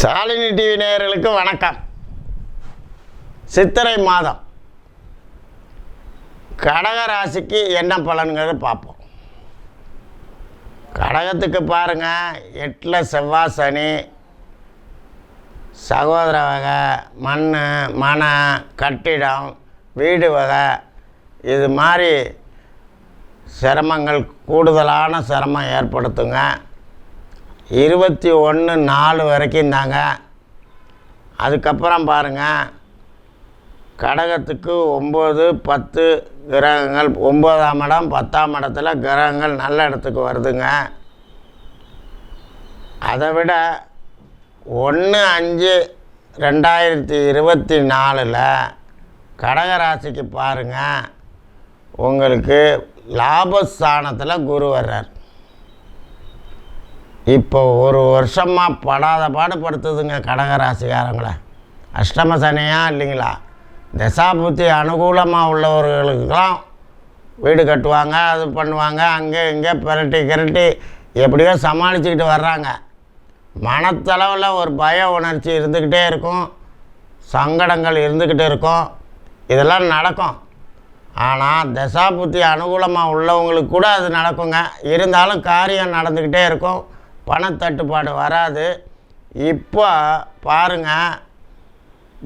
Shalini TV நேயர்களுக்கு வணக்கம். சித்திரை மாதம். கடக ராசிக்கு என்ன பலன்கிறத பார்ப்போம். கடகத்துக்கு பாருங்க எட்டில் செவ்வாய் சனி சகோதர வகை மண் மன கட்டிடம் வீடு வகை இது மாதிரி சிரமங்கள் கூடுதலான சிரமம் ஏற்படுத்துங்க. இருபத்தி ஒன்று நாலு வரைக்கும் தாங்க அதுக்கப்புறம் பாருங்கள் கடகத்துக்கு ஒம்பது பத்து கிரகங்கள் ஒம்பதாம் இடம் பத்தாம் இடத்துல கிரகங்கள் நல்ல இடத்துக்கு வருதுங்க. அதை விட ஒன்று அஞ்சு ரெண்டாயிரத்தி இருபத்தி நாலில் கடகராசிக்கு பாருங்கள் உங்களுக்கு லாபஸ்தானத்தில் குரு வர்றார். இப்போ ஒரு வருஷமாக படாத பாடுபடுத்துதுங்க கடகராசிக்காரங்கள. அஷ்டம சனியா இல்லைங்களா? தசாபுத்தி அனுகூலமாக உள்ளவர்களுக்கெல்லாம் வீடு கட்டுவாங்க அது பண்ணுவாங்க அங்கே இங்கே பிரட்டி கிரட்டி எப்படியோ சமாளிச்சுக்கிட்டு வர்றாங்க. மனத்தளவில் ஒரு பய உணர்ச்சி இருந்துக்கிட்டே இருக்கும் சங்கடங்கள் இருந்துக்கிட்டு இருக்கும் இதெல்லாம் நடக்கும். ஆனால் தசாபுத்தி அனுகூலமாக உள்ளவங்களுக்கு கூட அது நடக்குங்க. இருந்தாலும் காரியம் நடந்துக்கிட்டே இருக்கும். பணத்தட்டுப்பாடு வராது. இப்போ பாருங்கள்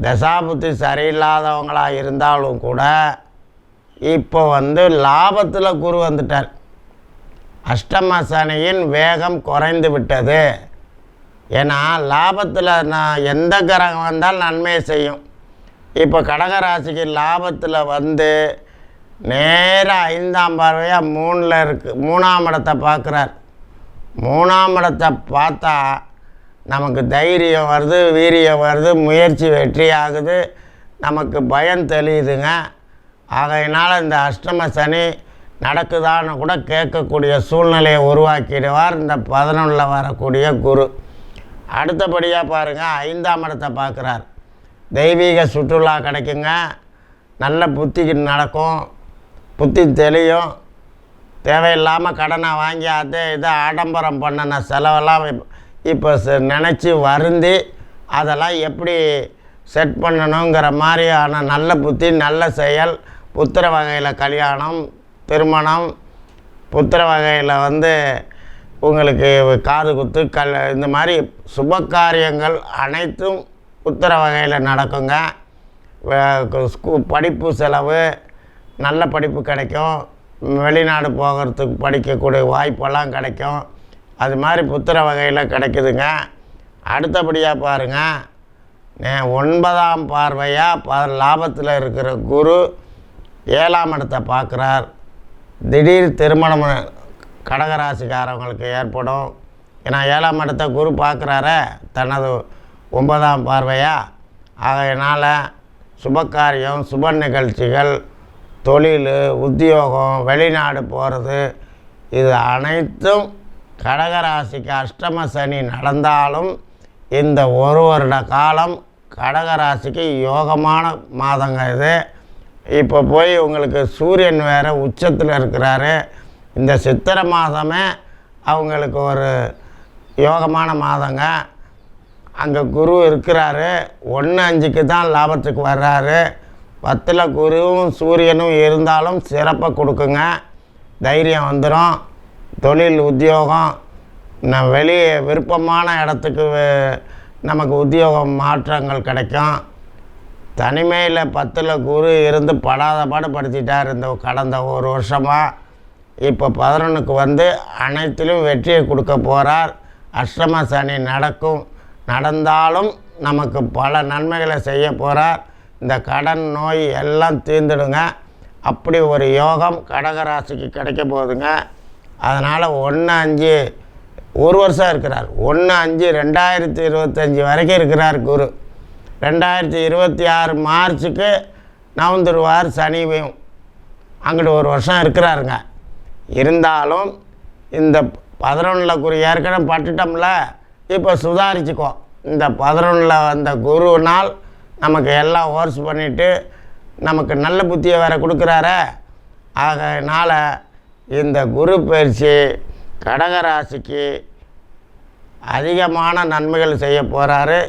தசாபுத்தி சரியில்லாதவங்களாக இருந்தாலும் கூட இப்போ வந்து லாபத்தில் குரு வந்துட்டார். அஷ்டம சனியின் வேகம் குறைந்து விட்டது. ஏன்னா லாபத்தில் நான் எந்த கிரகம் வந்தாலும் நன்மையை செய்யும். இப்போ கடகராசிக்கு லாபத்தில் வந்து நேராக ஐந்தாம் பார்வையாக மூணில் இருக்கு மூணாம் இடத்தை பார்க்குறார். மூணாம் இடத்தை பார்த்தா நமக்கு தைரியம் வருது வீரியம் வருது முயற்சி வெற்றி ஆகுது நமக்கு பயம் தெளியுதுங்க. ஆகையினால் இந்த அஷ்டம சனி நடக்குதான்னு கூட கேட்கக்கூடிய சூழ்நிலையை உருவாக்கிடுவார் இந்த பதினொன்றில் வரக்கூடிய குரு. அடுத்தபடியாக பாருங்கள் ஐந்தாம் இடத்தை பார்க்குறார். தெய்வீக சுற்றுலா கிடைக்குங்க. நல்ல புத்தி நடக்கும். புத்தி தெளியும். தேவையில்லாமல் கடனை வாங்கி அதை இதை ஆடம்பரம் பண்ணின செலவெல்லாம் இப்போ நினச்சி வருந்தி அதெல்லாம் எப்படி செட் பண்ணணுங்கிற மாதிரியான நல்ல புத்தி நல்ல செயல் புத்திர வகையில் கல்யாணம் திருமணம் புத்திர வகையில் வந்து உங்களுக்கு காது குத்து கல் இந்த மாதிரி சுப காரியங்கள் அனைத்தும் புத்திர வகையில் நடக்குங்க. ஸ்கூ படிப்பு செலவு நல்ல படிப்பு கிடைக்கும். வெளிநாடு போகிறதுக்கு படிக்கக்கூடிய வாய்ப்பெல்லாம் கிடைக்கும். அது மாதிரி புத்திர வகையில் கிடைக்குதுங்க. அடுத்தபடியாக பாருங்கள் ஒன்பதாம் பார்வையாக ப லாபத்தில் இருக்கிற குரு ஏழாம் இடத்தை பார்க்குறார். திடீர் திருமணம் கடகராசிக்காரவங்களுக்கு ஏற்படும். ஏன்னா ஏழாம் இடத்தை குரு பார்க்குறாரே தனது ஒன்பதாம் பார்வையாக ஆகையினால் சுபகாரியம் சுப நிகழ்ச்சிகள் தொழில் உத்தியோகம் வெளிநாடு போகிறது இது அனைத்தும் கடகராசிக்கு அஷ்டம சனி நடந்தாலும் இந்த ஒரு வருட காலம் கடகராசிக்கு யோகமான மாதங்க இது. இப்போ போய் உங்களுக்கு சூரியன் வேறு உச்சத்தில் இருக்கிறாரு. இந்த சித்திரை மாதமே அவங்களுக்கு ஒரு யோகமான மாதங்க. அங்கே குரு இருக்கிறாரு. ஒன்று அஞ்சுக்கு தான் லாபத்துக்கு வர்றாரு. பத்தில் குருவும் சூரியனும் இருந்தாலும் சிறப்பை கொடுக்குங்க. தைரியம் வந்துடும் தொழில் உத்தியோகம் நான் வெளியே விருப்பமான இடத்துக்கு நமக்கு உத்தியோகம் மாற்றங்கள் கிடைக்கும். தனிமையில் பத்தில் குரு இருந்து படாத படுத்திட்டார் இந்த கடந்த ஒரு வருஷமாக இப்போ பதினொன்றுக்கு வந்து அனைத்திலும் வெற்றியை கொடுக்க போகிறார் அஷ்டம சனி நடக்கும். நடந்தாலும் நமக்கு பல நன்மைகளை செய்ய போகிறார் இந்த கடன் நோய் எல்லாம் தீர்ந்துடுங்க. அப்படி ஒரு யோகம் கடகராசிக்கு கிடைக்க போகுதுங்க. அதனால் ஒன்று அஞ்சு ஒரு வருஷம் இருக்கிறார். ஒன்று அஞ்சு ரெண்டாயிரத்தி இருபத்தஞ்சி வரைக்கும் இருக்கிறார் குரு. ரெண்டாயிரத்தி இருபத்தி ஆறு மார்ச்சுக்கு நவந்துருவார் சனிவையும் அங்கிட்டு ஒரு வருஷம் இருக்கிறாருங்க. இருந்தாலும் இந்த பதினொன்றில் குரு ஏற்கனவே பட்டுட்டோம்ல இப்போ சுதாரிச்சுக்கோ. இந்த பதினொன்றில் வந்த குருனால் நமக்கு எல்லாம் ஓர்ஸ் பண்ணிவிட்டு நமக்கு நல்ல புத்தியை வேறு கொடுக்குறாரே. ஆகையினால் இந்த குரு பயிற்சி கடகராசிக்கு அதிகமான நன்மைகள் செய்ய போகிறாரு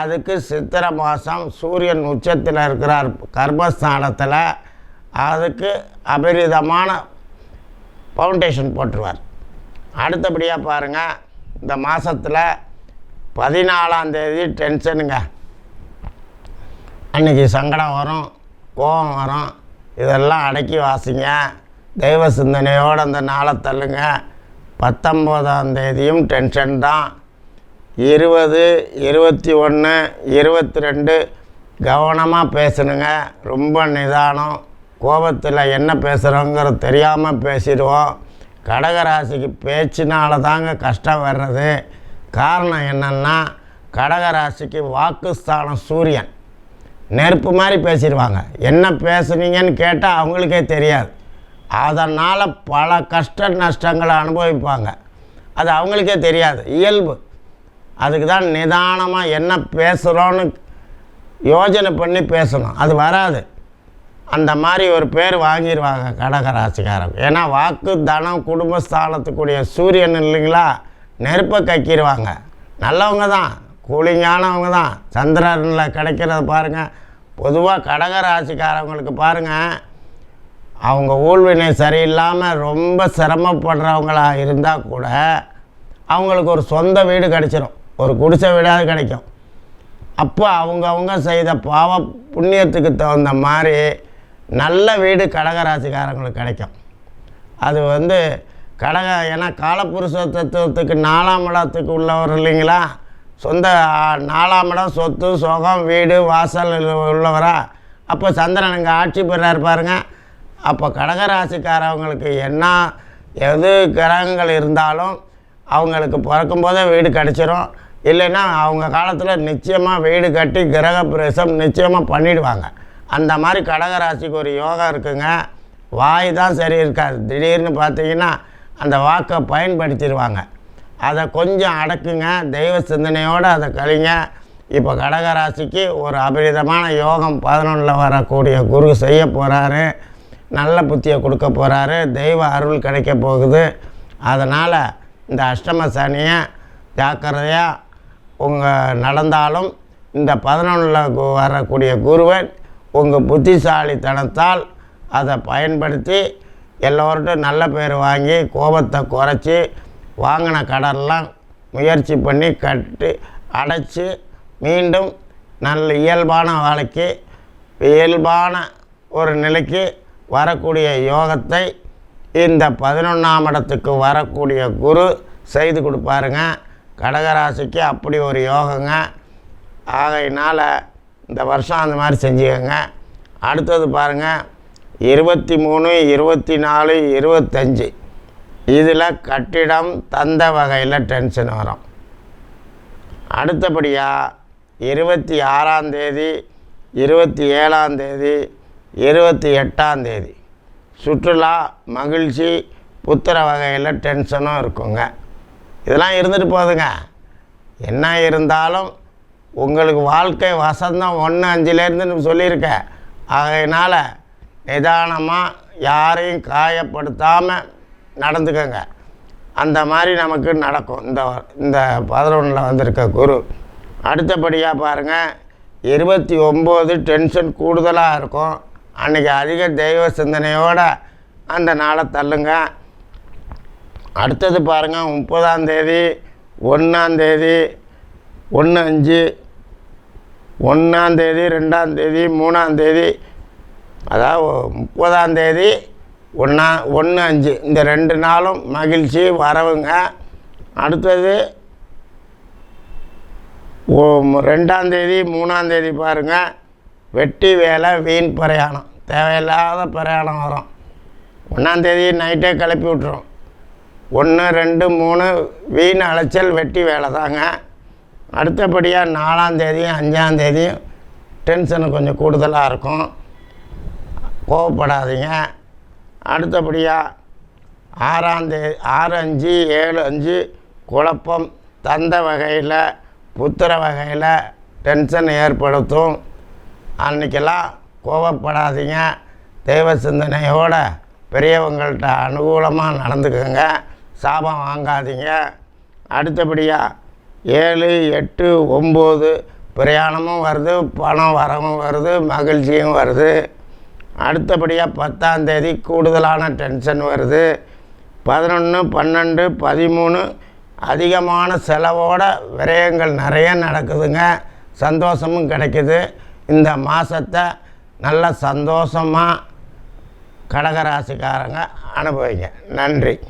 அதுக்கு சித்திரை மாதம் சூரியன் உச்சத்தில் இருக்கிறார் கர்மஸ்தானத்தில். அதுக்கு அபரிதமான ஃபவுண்டேஷன் போட்டுருவார். அடுத்தபடியாக பாருங்கள் இந்த மாதத்தில் பதினாலாம் தேதி டென்ஷனுங்க அன்றைக்கி சங்கடம் வரும் கோபம் வரும். இதெல்லாம் அடக்கி வாசிங்க. தெய்வ சிந்தனையோடு அந்த நாளை தள்ளுங்க. பத்தொம்போதாம் தேதியும் டென்ஷன் தான். இருபது இருபத்தி ஒன்று இருபத்தி ரெண்டு கவனமாக பேசணுங்க. ரொம்ப நிதானம். கோபத்தில் என்ன பேசுகிறோங்கிறது தெரியாமல் பேசிடுவோம். கடகராசிக்கு பேச்சினால தாங்க கஷ்டம் வர்றது. காரணம் என்னென்னா கடகராசிக்கு வாக்குஸ்தானம் சூரியன். நெருப்பு மாதிரி பேசிடுவாங்க. என்ன பேசுனீங்கன்னு கேட்டால் அவங்களுக்கே தெரியாது. அதனால் பல கஷ்ட நஷ்டங்களை அனுபவிப்பாங்க. அது அவங்களுக்கே தெரியாது. இயல்பு. அதுக்கு தான் நிதானமாக என்ன பேசுகிறோன்னு யோஜனை பண்ணி பேசணும். அது வராது. அந்த மாதிரி ஒரு பேர் வாங்கிடுவாங்க கடகராசிக்காரன் ஏன்னா வாக்கு தனம் குடும்பஸ்தானத்துக்குரிய சூரியன் இல்லைங்களா? நெருப்பை கக்கிடுவாங்க நல்லவங்க தான். கூலிங்கானவங்க தான் சந்திரனில் கிடைக்கிறத பாருங்கள் பொதுவாக கடக ராசிக்காரவங்களுக்கு பாருங்கள் அவங்க ஊழ்வினை சரியில்லாமல் ரொம்ப சிரமப்படுறவங்களாக இருந்தால் கூட அவங்களுக்கு ஒரு சொந்த வீடு கிடைச்சிரும். ஒரு குடிசை வீடாவது கிடைக்கும். அப்போ அவங்கவுங்க செய்த பாவ புண்ணியத்துக்கு தகுந்த மாதிரி நல்ல வீடு கடகராசிக்காரங்களுக்கு கிடைக்கும். அது வந்து கடக ஏன்னா காலப்புருஷ தத்துவத்துக்கு நாலாம் இடத்துக்கு உள்ளவர் இல்லைங்களா? சொந்த நாலாம் இடம் சொத்து சுகம் வீடு வாசல் உள்ளவரா? அப்போ சந்திரன் இங்கே ஆட்சி பெறார் பாருங்க. அப்போ கடகராசிக்காரவங்களுக்கு என்ன எது கிரகங்கள் இருந்தாலும் அவங்களுக்கு பிறக்கும்போதே வீடு கிடச்சிரும். இல்லைன்னா அவங்க காலத்தில் நிச்சயமாக வீடு கட்டி கிரக பிரவேசம் நிச்சயமாக பண்ணிடுவாங்க. அந்த மாதிரி கடகராசிக்கு ஒரு யோகம் இருக்குங்க. வாய் தான் சரி இருக்காது திடீர்னு பார்த்தீங்கன்னா அந்த வாக்கை பயன்படுத்திடுவாங்க. அதை கொஞ்சம் அடக்குங்க தெய்வ சிந்தனையோடு அதை கழிங்க. இப்போ கடகராசிக்கு ஒரு அபரிதமான யோகம் பதினொன்றில் வரக்கூடிய குரு செய்ய போகிறாரு நல்ல புத்தியை கொடுக்க போகிறாரு தெய்வ அருள் கிடைக்க போகுது. அதனால் இந்த அஷ்டம சனியை ஜாக்கிரதையாக உங்கள் நடந்தாலும் இந்த பதினொன்றில் வரக்கூடிய குருவன் உங்கள் புத்திசாலித்தனத்தால் அதை பயன்படுத்தி எல்லோர்ட்டும் நல்ல பேர் வாங்கி கோபத்தை குறைச்சி வாங்கின கடன்லாம் முயற்சி பண்ணி கட்டி அடைச்சி மீண்டும் நல்ல இயல்பான வாழ்க்கை இயல்பான ஒரு நிலைக்கு வரக்கூடிய யோகத்தை இந்த பதினொன்றாம் இடத்துக்கு வரக்கூடிய குரு செய்து கொடுப்பாருங்க. கடகராசிக்கு அப்படி ஒரு யோகங்க. ஆகையினால் இந்த வருஷம் அந்த மாதிரி செஞ்சுக்கோங்க. அடுத்தது பாருங்கள் இருபத்தி மூணு இருபத்தி நாலு இருபத்தஞ்சி. இதில் கட்டிடம் தந்த வகையில் டென்ஷன் வரும். அடுத்தபடியாக இருபத்தி ஆறாம் தேதி இருபத்தி ஏழாம் தேதி இருபத்தி எட்டாம் தேதி. சுற்றுலா மகிழ்ச்சி புத்திர வகையில் டென்ஷனும் இருக்குங்க. இதெல்லாம் இருந்துட்டு போகுதுங்க என்ன இருந்தாலும் உங்களுக்கு வாழ்க்கை வசந்தம் ஒன்று அஞ்சுலேருந்து சொல்லியிருக்கேன் ஆகையினால் நிதானமாக யாரையும் காயப்படுத்தாமல் நடந்துக்கங்க. அந்த மாதிரி நமக்கு நடக்கும். இந்த இந்த பதினொன்றில் வந்திருக்க குரு. அடுத்தபடியாக பாருங்கள் இருபத்தி ஒம்பது டென்ஷன் கூடுதலாக இருக்கும். அன்றைக்கி அதிக தெய்வ சிந்தனையோடு அந்த நாளை தள்ளுங்க. அடுத்தது பாருங்கள் முப்பதாம் தேதி ஒன்று அஞ்சு ஒன்றாந்தேதி ரெண்டாந்தேதி ரெண்டாம் தேதி அதாவது முப்பதாம் தேதி ஒன்றா ஒன்று அஞ்சு. இந்த ரெண்டு நாளும் மகிழ்ச்சி வரவுங்க. அடுத்தது ஓ மூணாந்தேதி பாருங்கள் வெட்டி வேலை வீண் பிரயாணம். தேவையில்லாத பிரயாணம் வரும். ஒன்றாந்தேதி நைட்டே கிளப்பி விட்ருவோம் ஒன்று ரெண்டு மூணு வீண் அலைச்சல் வெட்டி வேலை தாங்க. அடுத்தபடியாக நாலாந்தேதியும் அஞ்சாந்தேதியும் டென்ஷனு கொஞ்சம் கூடுதலாக இருக்கும். கோவப்படாதீங்க. அடுத்தபடியாக ஆறாந்தே ஆறஞ்சு ஆறு அஞ்சு ஏழு அஞ்சு குழப்பம் தந்த வகையில் புத்திர வகையில் டென்ஷன் ஏற்படுத்தும். அன்றைக்கெல்லாம் கோவப்படாதீங்க. தெய்வ சிந்தனையோடு பெரியவங்கள்ட்ட அனுகூலமாக நடந்துக்கோங்க. சாபம் வாங்காதீங்க. அடுத்தபடியாக ஏழு எட்டு ஒம்பது பிரயாணமும் வருது பணம் வரவும் வருது மகிழ்ச்சியும் வருது. அடுத்தபடியாக பத்தாம் தேதி கூடுதலான டென்ஷன் வருது. பதினொன்று பன்னெண்டு பதிமூணு அதிகமான செலவோட விரயங்கள் நிறைய நடக்குதுங்க. சந்தோஷமும் கிடைக்குது. இந்த மாதத்தை நல்ல சந்தோஷமாக கடகராசிக்காரங்க அனுபவிங்க. நன்றி.